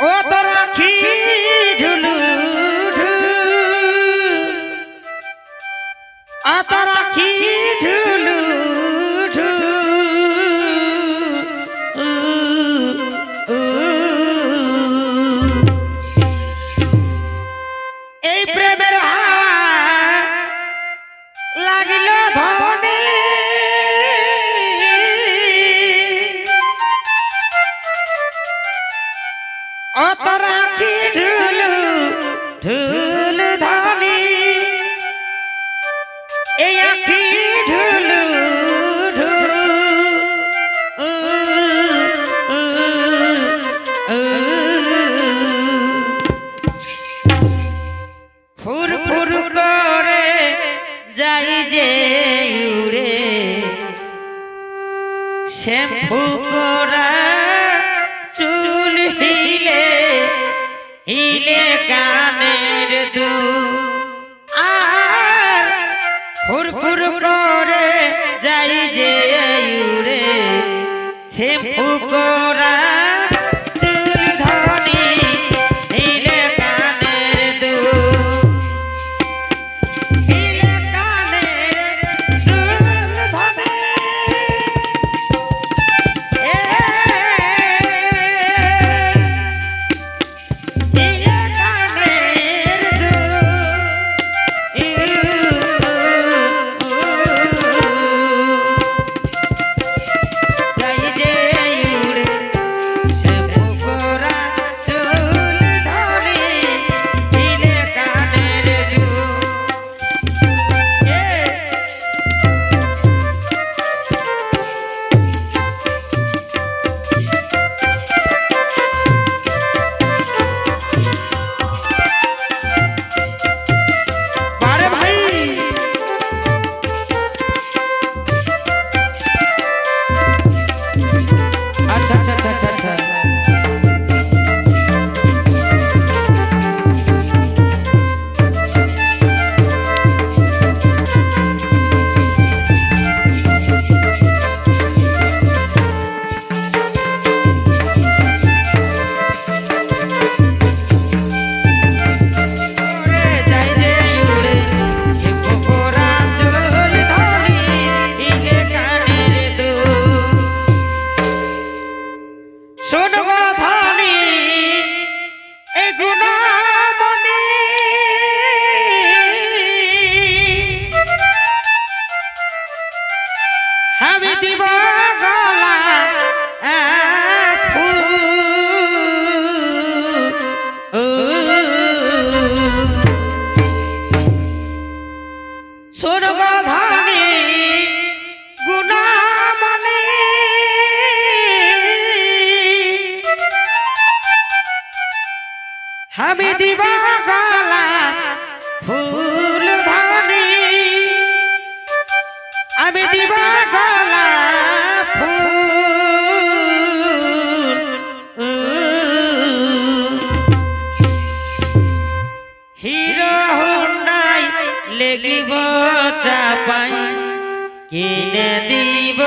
ઓ તો રાખી ઢુલું આ તો રાખી ঢুলু ধনি এই আখি ঢুলু। ফুর ফুর করে যাই যে উড়ে শ্যাম্পু করা হিলে গানের দু আর ফুর ফুর করে যাই যে উড়ে সে করা আমি দিব গলা ফুল ধনি। আমি দিব গলা ফুল। হিরো হুন্ডাই লেগিব চাপাই কিনে দিব